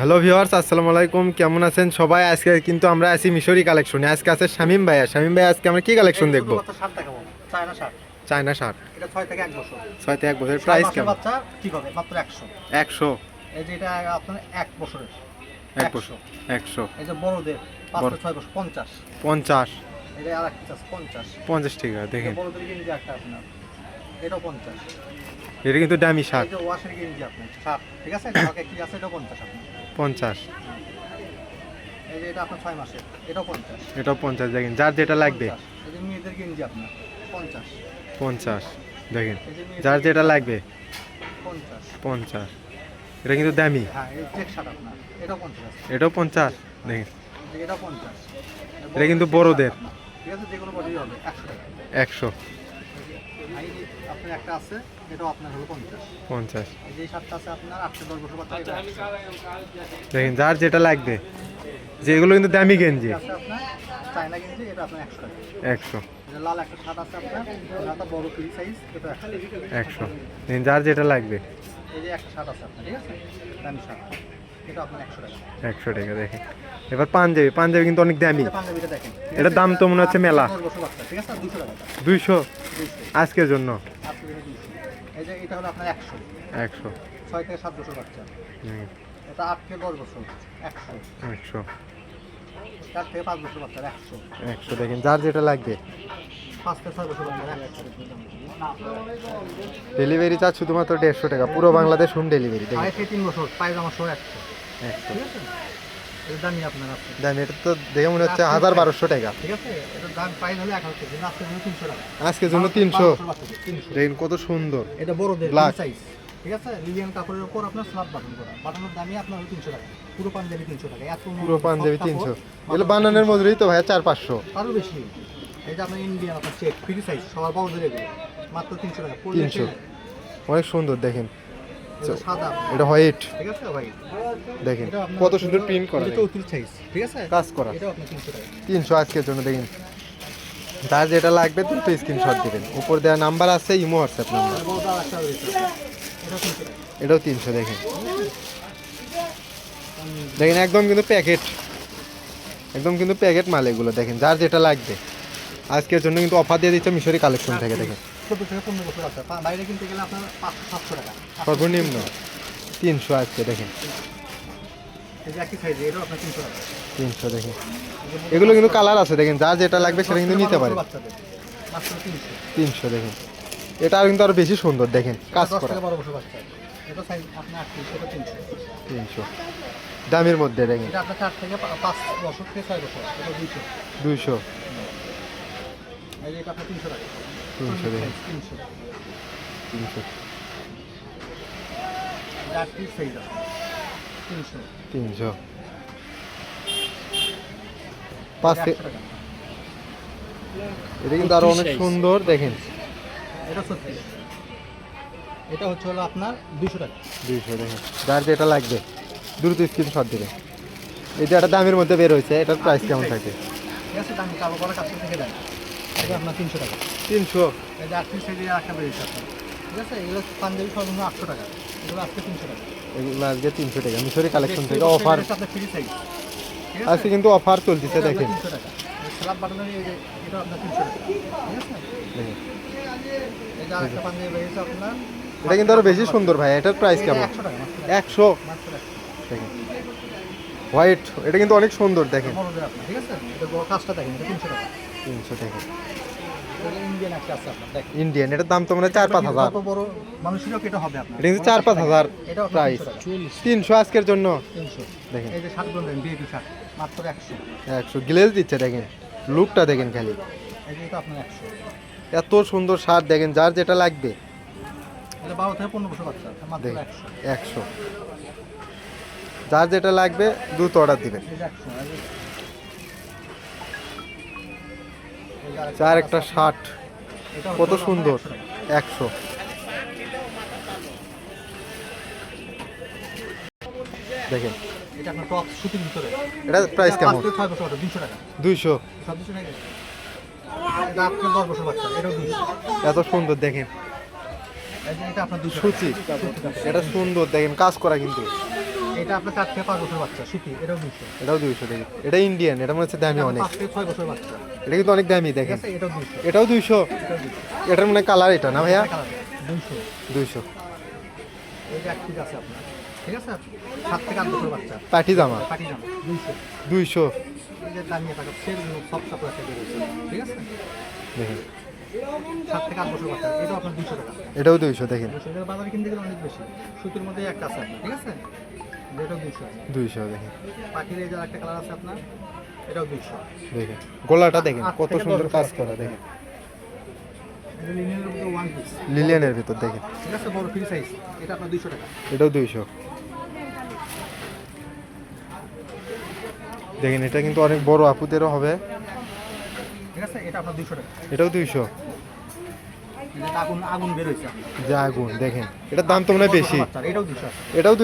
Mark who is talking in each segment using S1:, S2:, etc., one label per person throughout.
S1: Hello viewers আসসালামু আলাইকুম। কেমন আছেন সবাই? আজকে কিন্তু আমরা আছি মিশরি কালেকশনে। আজকে আছে শামিম ভাইয়া। শামিম ভাই আজকে আমরা কি কালেকশন দেখব?
S2: China
S1: shirt.
S2: এটা ছয় থেকে এক বছর।
S1: প্রাইস কেমন?
S2: বাচ্চা হবে মাত্র একশো।
S1: একশো।
S2: এই যে এটা আপনার এক বছরের।
S1: এক
S2: একশো।
S1: বছর। একশো।
S2: এই যে বড়দের ছয় বছর পঞ্চাশ।
S1: পঞ্চাশ।
S2: এটা আর আছে পঞ্চাশ।
S1: পঞ্চাশ টাকা দেখেন।
S2: বড়দের একটা আপনার। এটাও পঞ্চাশ।
S1: এটা কিন্তু দামি শার্ট।
S2: ওয়াশের গেঞ্জি আপনার ষাট ঠিক আছে? কি আছে এটাও পঞ্চাশ আপনার।
S1: পঞ্চাশ।
S2: এটাও পঞ্চাশ।
S1: দেখেন যার যেটা লাগবে।
S2: পঞ্চাশ।
S1: দেখেন যার যেটা লাগবে।
S2: পঞ্চাশ।
S1: এটা কিন্তু দামি।
S2: হ্যাঁ এটাও পঞ্চাশ।
S1: দেখেন।
S2: এটা
S1: কিন্তু বড়দের।
S2: একশো টাকা
S1: একশো
S2: আর এই যে আপনার একটা আছে এটাও আপনার হলো পঞ্চাশ।
S1: পঞ্চাশ।
S2: যে সাতটা আছে আপনার আটশো দশ বছর
S1: দেখেন যার যেটা লাগবে। যেগুলো কিন্তু দামি গেঞ্জি।
S2: চায়না গেঞ্জি এটা আপনার একশো
S1: একশো।
S2: লাল একটা শার্ট আছে আপনার বড় ফ্রি সাইজ এটা একশো।
S1: একশো। দেখেন যার যেটা লাগবে।
S2: এই যে একটা শার্ট আছে আপনার ঠিক আছে? দামি শার্ট। একশো টাকা।
S1: দেখেন। এবার পাঞ্জাবি। পাঞ্জাবি কিন্তু অনেক দামি। এটার দাম তো মনে হচ্ছে মেলা। দুইশো। আজকের জন্য?
S2: এই যে এটা হলো আপনার একশো।
S1: একশো।
S2: ছয় থেকে সাত বছর বাচ্চা এটা আট থেকে দশ বছর একশো
S1: একশো
S2: চার থেকে পাঁচ বছর বাচ্চার একশো
S1: একশো দেখেন যার যেটা লাগবে। ডেলিভারি চার্জ শুধুমাত্র দেড়শো টাকা পুরো বাংলাদেশ হোম ডেলিভারি
S2: তিন বছর পায়জামা সহ একশো।
S1: একশো।
S2: আপনার
S1: দাম এটা তো দেখে মনে হচ্ছে হাজার বারোশো টাকা।
S2: ঠিক আছে? এটার দাম প্রাইস হলে এক আজকে হলো তিনশো টাকা।
S1: জন্য তিনশো। দেখেন কত সুন্দর।
S2: এটা বড়দের
S1: Black.
S2: সাইজ ঠিক আছে? লিলিয়ান কাপড়ের উপর আপনার স্লাব বাটন করা। বাটনের দামই আপনার তিনশো টাকা। পুরো পাঞ্জাবি তিনশো টাকা। এত
S1: পুরো পাঞ্জাবি তিনশো। এগুলো বানানোর মজুরি তো ভাইয়া চার পাঁচশো
S2: আরও বেশি। যে আপনার ইন্ডিয়ান আপনার চেক ফ্রি সাইজ সবার বড়দের এগুলো। মাত্র তিনশো টাকা।
S1: তিনশো। অনেক সুন্দর দেখেন।
S2: এটা
S1: হোয়াইট
S2: ঠিক আছে ভাই?
S1: দেখেন কত সুন্দর প্রিন্ট করা
S2: এটা সাইজ ঠিক আছে?
S1: কাজ করা।
S2: টাকা।
S1: আজকের জন্য দেখেন। যার যেটা লাগবে দ্রুত স্ক্রিনশট দেবেন উপর দেওয়া নাম্বার আছে ইমো হোয়াটসঅ্যাপ নাম্বার এটাও তিনশো দেখেন। দেখেন একদম কিন্তু প্যাকেট একদম কিন্তু প্যাকেট মাল এগুলো দেখেন যার যেটা লাগবে। আজকের জন্য কিন্তু অফার দিয়ে দিচ্ছে মিশরি কালেকশন থেকে দেখেন।
S2: বাইরে কিনতে গেলে আপনার পাঁচশো সাতশো টাকা।
S1: সর্বনিম্ন তিনশো আজকে দেখেন।
S2: তিনশো
S1: দেখেন। এগুলো কিন্তু কালার আছে দেখেন যা যেটা লাগবে সেটা কিন্তু নিতে পারে।
S2: তিনশো
S1: দেখেন। এটা কিন্তু আরও বেশি সুন্দর দেখেন কাজ করা।
S2: তিনশো।
S1: দামের মধ্যে দেখেন।
S2: দুইশো। তিনশো
S1: দেখেন।
S2: তিনশো।
S1: তিনশো।
S2: তিনশো।
S1: তিনশো পাঁচ
S2: এটা টাকা।
S1: এটা কিন্তু আরও অনেক সুন্দর দেখেন।
S2: এটা সত্যি। এটা হচ্ছে হলো আপনার দুশো টাকা।
S1: দুইশো দেখেন। যার যেটা লাগবে দ্রুত স্ক্রিনশট দিবে। এই যে একটা দামের মধ্যে বের হয়েছে এটার প্রাইস কেমন থাকে?
S2: ঠিক আছে দামি কালো করা কাছে থেকে দেয় এটা আপনার তিনশো টাকা।
S1: তিনশো।
S2: আটত্রিশ বেরিয়েছে আপনার। ঠিক আছে এগুলো পাঞ্জাবি সর্বনিম্ন আটশো টাকা। এগুলো আজকে তিনশো টাকা।
S1: মিশরি কালেকশন থেকে অফার আজকে কিন্তু অফার চলতেছে দেখেন।
S2: এটা
S1: কিন্তু আরও বেশি সুন্দর ভাই এটার প্রাইস কেমন?
S2: একশো
S1: দেখেন। হোয়াইট এটা কিন্তু অনেক সুন্দর দেখেন।
S2: তিনশো টাকা। ইন্ডিয়ান
S1: এটার দাম তো মানে চার পাঁচ হাজার।
S2: এটা
S1: কিন্তু চার পাঁচ হাজার প্রাইস তিনশো আজকের জন্য। দেখেন।
S2: এই যে শার্ট বললেন বিএপি শার্ট মাত্র একশো।
S1: গ্লেজ দিচ্ছে দেখেন। লুকটা দেখেন খালি।
S2: এই যে এটা আপনার একশো।
S1: এত সুন্দর শার্ট দেখেন যার যেটা লাগবে।
S2: একশো।
S1: যার যেটা লাগবে দ্রুত অর্ডার দিবেন। চার একটা শার্ট কত সুন্দর। একশো। দেখেন।
S2: এটা
S1: প্রাইস কেমন? দুইশো এত সুন্দর দেখেন।
S2: এটা
S1: সুচি। এটা সুন্দর দেখেন কাজ করা কিন্তু।
S2: এটা আপনার চার থেকে পাঁচ বছর বাচ্চা সুতি এটাও দুইশো।
S1: এটাও দুইশো দেখি এটা ইন্ডিয়ান এটা মনে হচ্ছে দামি অনেক।
S2: পাঁচ থেকে ছয় বছর বাচ্চা।
S1: এটা কিন্তু অনেক দামি দেখেন।
S2: এটাও দুইশো।
S1: এটাও দুইশো? এটার মানে কালার এটা না ভাইয়া?
S2: দুইশো।
S1: দুইশো।
S2: এই যে আছে আপনার। ঠিক আছে? সাত থেকে আট বছর বাচ্চা।
S1: পাটি জামা?
S2: পাটি জামা দুইশো।
S1: দুইশো।
S2: এই যে দামিয়ে থাকা সেগুলো সব কাপড় ঠিক আছে?
S1: দেখেন।
S2: সাত থেকে আট বছর বাচ্চা। এটাও দুইশো টাকা।
S1: এটাও দুইশো দেখেন।
S2: বাজারে কিনতে গেলে অনেক বেশি। সুতির মধ্যে একটা আছে। ঠিক আছে? দুইশো।
S1: দেখেন
S2: পাখির এই যে একটা কালার আছে আপনার এটাও দুইশো।
S1: দেখেন গোলাটা দেখেন কত সুন্দর কাজ করা দেখেন। লিলিয়ানের ভিতর দেখেন।
S2: ঠিক আছে বড় ফ্রি সাইজ এটা আপনার দুইশো টাকা।
S1: এটাও দুইশো। দেখেন এটা কিন্তু অনেক বড় আপুদেরও হবে।
S2: ঠিক আছে এটা আপনার দুইশো টাকা।
S1: এটাও দুইশো।
S2: আগুন আগুন বের হয়েছে
S1: যে আগুন দেখেন। এটার দাম তো মনে হয় বেশি।
S2: এটাও
S1: এটাও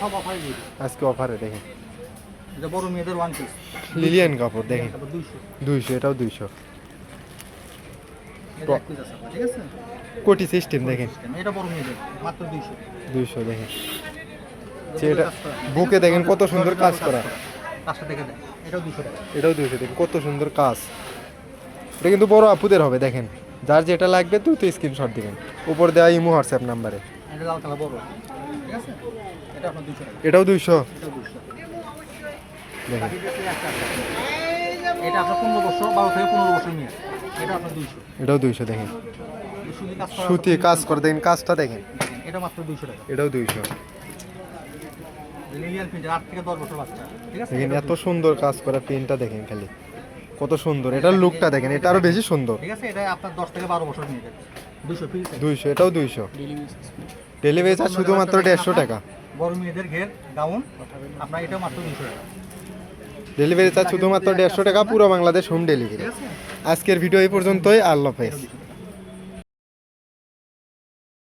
S2: সব অফারে দিয়ে
S1: আজকে অফারে দেখেন।
S2: এটা বড় মেয়েদের ওয়ান পিস
S1: লিলিয়ান কাপড় দেখেন। এটাও
S2: ঠিক আছে?
S1: কোটি সিস্টেম দেখেন।
S2: এটা বড় মেয়েদের মাত্র দুইশো।
S1: দুইশো দেখেন। এটা বুকে দেখেন কত সুন্দর কাজ করা।
S2: কাজটা দেখে এটাও দুশো
S1: এটাও দেখেন কত সুন্দর কাজ। এটা কিন্তু বড় আপুদের হবে দেখেন। যার যেটা লাগবে তুই তো স্ক্রিনশট দিবেন। উপর দেওয়া ইমো হোয়াটসঅ্যাপ নাম্বারে
S2: এটা লাল কালার বড়। ঠিক আছে? এটা আপনার দুশো টাকা।
S1: এটাও দুইশো।
S2: এটাও দুশো
S1: দেখেন।
S2: এটা আপনার পনেরো বছর বারো থেকে পনেরো বছর নিয়ে। এটা আপনার দুইশো।
S1: দেখেন।
S2: সুতি কাজ করা
S1: দেখেন কাজটা দেখেন।
S2: এটা মাত্র দুইশো টাকা।
S1: এটাও দুইশো।
S2: লিলিয়ান প্রিন্টের আট থেকে দশ বছর বাচ্চা। ঠিক আছে?
S1: এত সুন্দর কাজ করা পেনটা দেখেন খালি। কত সুন্দর। এটার লুকটা দেখেন এটা আরও বেশি সুন্দর।
S2: ঠিক আছে এটা আপনার দশ থেকে বারো বছর নিয়ে যাবে। দুশো ফ্রি
S1: দুইশো এটাও দুইশো। ডেলিভারি চার্জ শুধুমাত্র দেড়শো টাকা।
S2: বড় মেয়েদের ঘের গাউন আপনার এটা মাত্র 200 টাকা।
S1: ডেলিভারি চার্জ শুধুমাত্র দেড়শো টাকা পুরো বাংলাদেশ হোম ডেলিভারি আজকের ভিডিও এই পর্যন্তই আল্লাহ হাফেজ।